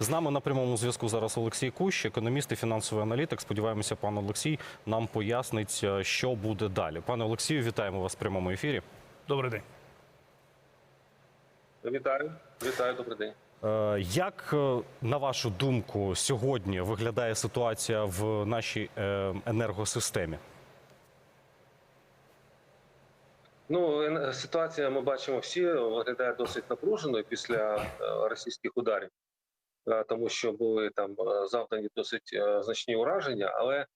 З нами на прямому зв'язку зараз Олексій Кущ, економіст і фінансовий аналітик. Сподіваємося, пан Олексій нам пояснить, е, що буде далі. Пане Олексію, вітаємо вас в прямому ефірі. Добрий день. Вітаю, вітаю, добрий день. Е, Як, е, на вашу думку, сьогодні виглядає ситуація в нашій енергосистемі? Ну ситуація ми бачимо всі виглядає досить напруженою після російських ударів, тому що були там е, завдані досить е, значні ураження. Але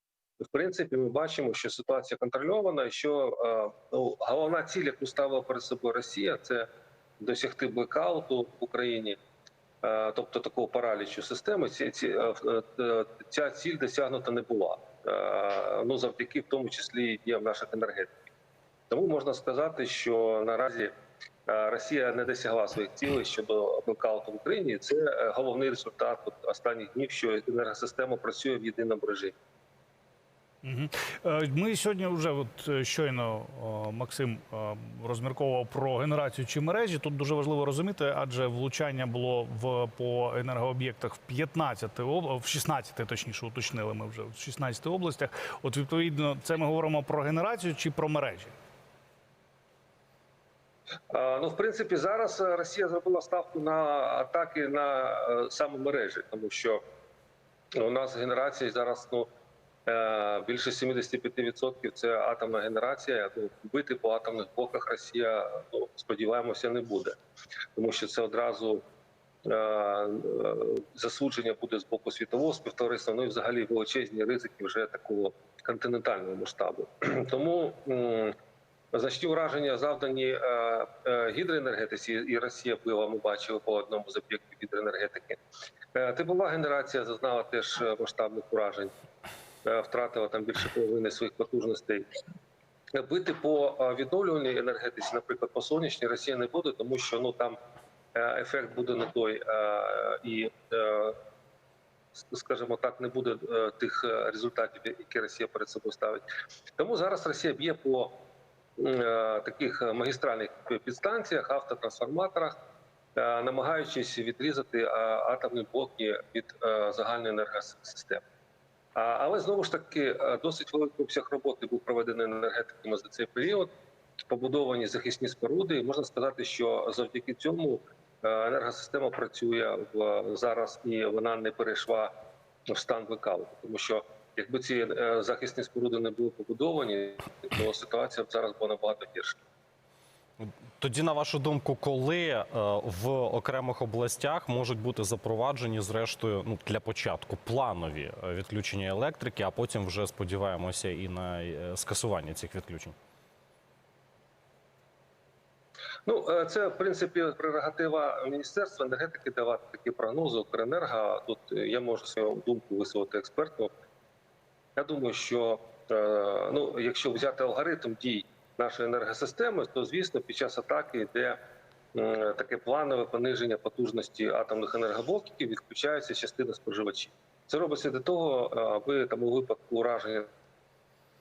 в принципі ми бачимо, що ситуація контрольована, що е, ну, головна ціль, яку ставила перед собою Росія, це досягти блекауту в Україні. Е, Тобто такого паралічу системи, е, е, е, ця ціль досягнута не була. Е, Ну завдяки в тому числі і діям наших енергетиків. Тому можна сказати, що наразі е, Росія не досягла своїх цілей щодо блокауту в Україні. Це е, головний результат останніх днів, що енергосистема працює в єдиному режимі. Угу. Ми сьогодні вже от е, щойно Максим е, розмірковував про генерацію чи мережі. Тут дуже важливо розуміти, адже влучання було в по енергооб'єктах в 15 об- в 16, точніше уточнили ми вже в 16 областях. От відповідно, це ми говоримо про генерацію чи про мережі. Ну, в принципі, зараз е, Росія зробила ставку на атаки на е, саме мережі, тому що у нас генерація зараз ну е, більше 75% це атомна генерація. Бити по атомних блоках Росія ну сподіваємося не буде, тому що це одразу. Засудження буде з боку світового співтовариства, ну і взагалі величезні ризики вже такого континентального масштабу. Тому Значні ураження завдані е, е, гідроенергетиці, і Росія била, ми бачили по одному з об'єктів гідроенергетики. Е, Теплова генерація зазнала теж масштабних уражень, втратила там більше половини своїх потужностей. Бити по відновлювальній енергетиці, наприклад, по сонячній Росія не буде, тому що ну там ефект буде не той і. Скажімо так, не буде тих результатів, які Росія перед собою ставить. Тому зараз Росія б'є по таких магістральних підстанціях, автотрансформаторах, е, намагаючись відрізати е, атомні блоки від е, загальної енергосистеми. Але знову ж таки е, досить великий обсяг роботи був проведений енергетиками за цей період. Побудовані захисні споруди. Можна сказати, що завдяки цьому е, енергосистема працює в зараз і вона не перейшла в стан блекауту, тому що якби ці е, захисні споруди не були побудовані, то ситуація б зараз була набагато гірша. Тоді, на вашу думку, коли е, в окремих областях можуть бути запроваджені, зрештою, ну для початку планові е, відключення електрики, а потім вже сподіваємося і на скасування цих відключень? Ну це в принципі прерогатива міністерства енергетики давати такі прогнози. Укренерго тут я можу свою думку висловити експертну. Я думаю, що е, ну, якщо взяти алгоритм дій нашої енергосистеми, то звісно під час атаки йде таке планове пониження потужності атомних енергоблоків, відключається частина споживачів. Це робиться для того, е, аби там у випадку ураження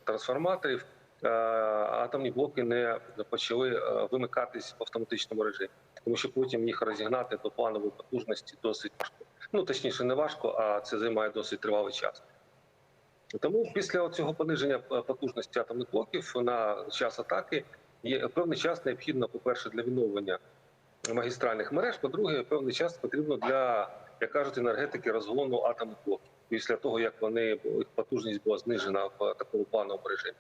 трансформаторів е, атомні блоки не почали вимикатись в автоматичному режимі, тому що потім їх розігнати до планової потужності досить важко. Ну точніше, не важко, а це займає досить тривалий час. Тому після цього пониження е, потужності атомних блоків на час атаки є певний час необхідно, по-перше, для відновлення магістральних мереж. По-друге, певний час потрібно для, як кажуть, енергетики розгону атомних блоків після того, як вони їх потужність була знижена в такому плановому режимі.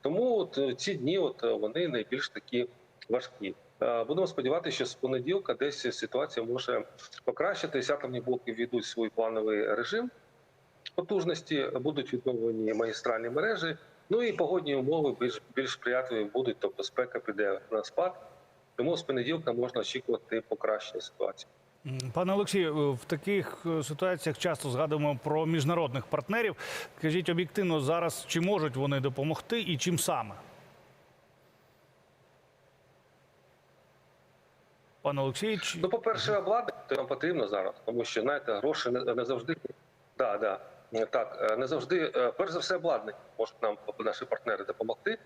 Тому от е, ці дні, от е, вони найбільш такі важкі. Будемо сподіватися, що з понеділка десь ситуація може покращитись. Атомні блоки війдуть в свій плановий режим потужності, будуть відновлені магістральні мережі. Ну і погодні умови більш більш сприятливі будуть, тобто спека піде на спад. Тому з понеділка можна очікувати покращення ситуації. Пане Олексію, в таких е, ситуаціях часто згадуємо про міжнародних партнерів. Скажіть об'єктивно, зараз чи можуть вони допомогти і чим саме? Пане Олексій, чи... Ну, по-перше, обладнання нам потрібно зараз, тому що знаєте, гроші не, не завжди да, да. Е, так, е, не завжди, е, перш за все, обладнання можуть нам наші партнери допомогти,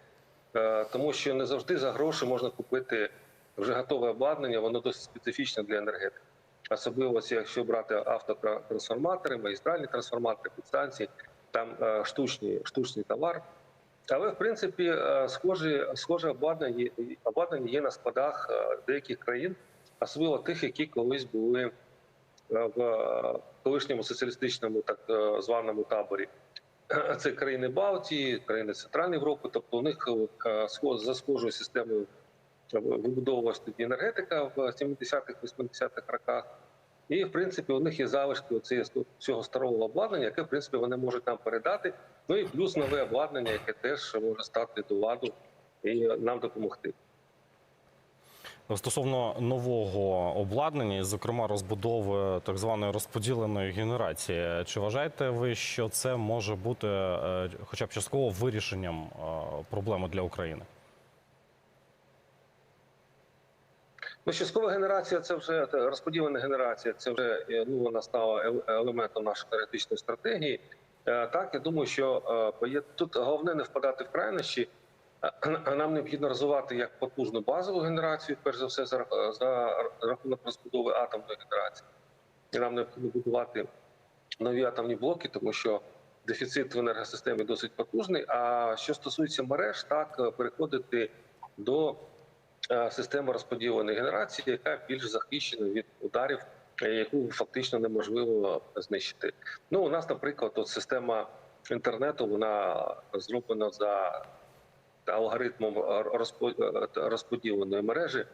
тому що не завжди за гроші можна купити вже готове обладнання, воно досить специфічне для енергетики. особливо якщо брати автотрансформатори, магістральні трансформатори, підстанції, там штучні, штучний товар. Але в принципі схожі, схоже обладнання, обладнання є на складах деяких країн, особливо тих, які колись були в колишньому соціалістичному так е, званому таборі. Це країни Балтії, країни Центральної Європи, тобто у них е, за схожою системою вибудовувалася тоді енергетика в 70-х, 80-х роках. І, в принципі, у них є залишки цього старого обладнання, яке, в принципі, вони можуть нам передати. Ну і плюс нове обладнання, яке теж може стати до ладу і нам допомогти. Стосовно нового обладнання, зокрема розбудови так званої розподіленої генерації, чи вважаєте ви, що це може бути е, хоча б частково вирішенням е, проблеми для України? Ну, часткова генерація це вже розподілена генерація. Це вже е, ну вона стала елементом нашої енергетичної стратегії. Так, я думаю, що тут головне не впадати в крайнощі. Нам необхідно розвивати як потужну базову генерацію, перш за все за рахунок розбудови атомної генерації. І нам необхідно будувати нові атомні блоки, тому що дефіцит в енергосистемі досить потужний. А що стосується мереж, так е, переходити до е, системи розподіленої генерації, яка більш захищена від ударів, е, яку фактично неможливо знищити. Ну, у нас, наприклад, от система інтернету вона зроблена за алгоритмом розпо- е, розподіленої мережі,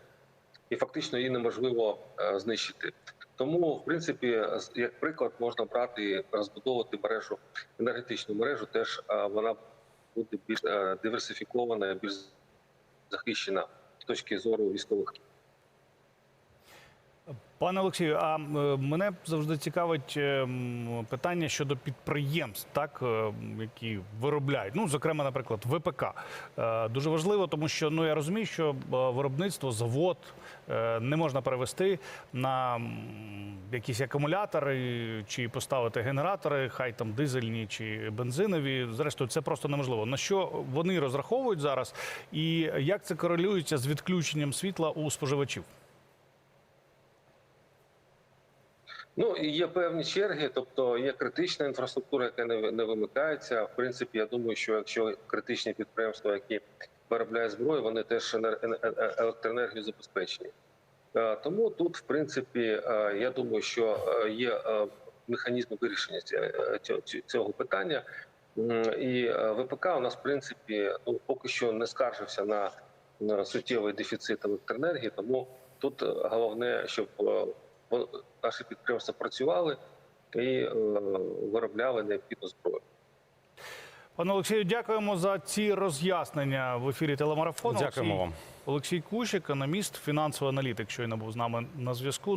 і фактично її неможливо е, знищити. Тому, в принципі, як приклад, можна брати і розбудовувати мережу, енергетичну мережу, теж е, вона буде більш е, диверсифікована, більш захищена з точки зору військових. Пане Олексію, а е, мене завжди цікавить е, питання щодо підприємств, так е, які виробляють. Ну, зокрема, наприклад, ВПК. Дуже важливо, тому що ну я розумію, що виробництво, завод не можна перевести на якісь акумулятори чи поставити генератори, хай там дизельні чи бензинові. Зрештою, це просто неможливо. На що вони розраховують зараз, і як це корелюється з відключенням світла у споживачів? Ну і є певні черги, тобто є критична інфраструктура, яка не, не вимикається. В принципі, я думаю, що якщо критичні підприємства, які виробляють зброю, вони теж е- е- електроенергію забезпечені. Е, Тому тут, в принципі, я думаю, що є механізми вирішення цього, питання. І ВПК у нас, в принципі, ну поки що не скаржився на, суттєвий дефіцит електроенергії, тому тут головне, щоб наші підприємства працювали і е, виробляли необхідну зброю. Пане Олексію, дякуємо за ці роз'яснення в ефірі телемарафону. Дякуємо Олексій- вам. Олексій Кущ, економіст, фінансовий аналітик, щойно був з нами на зв'язку.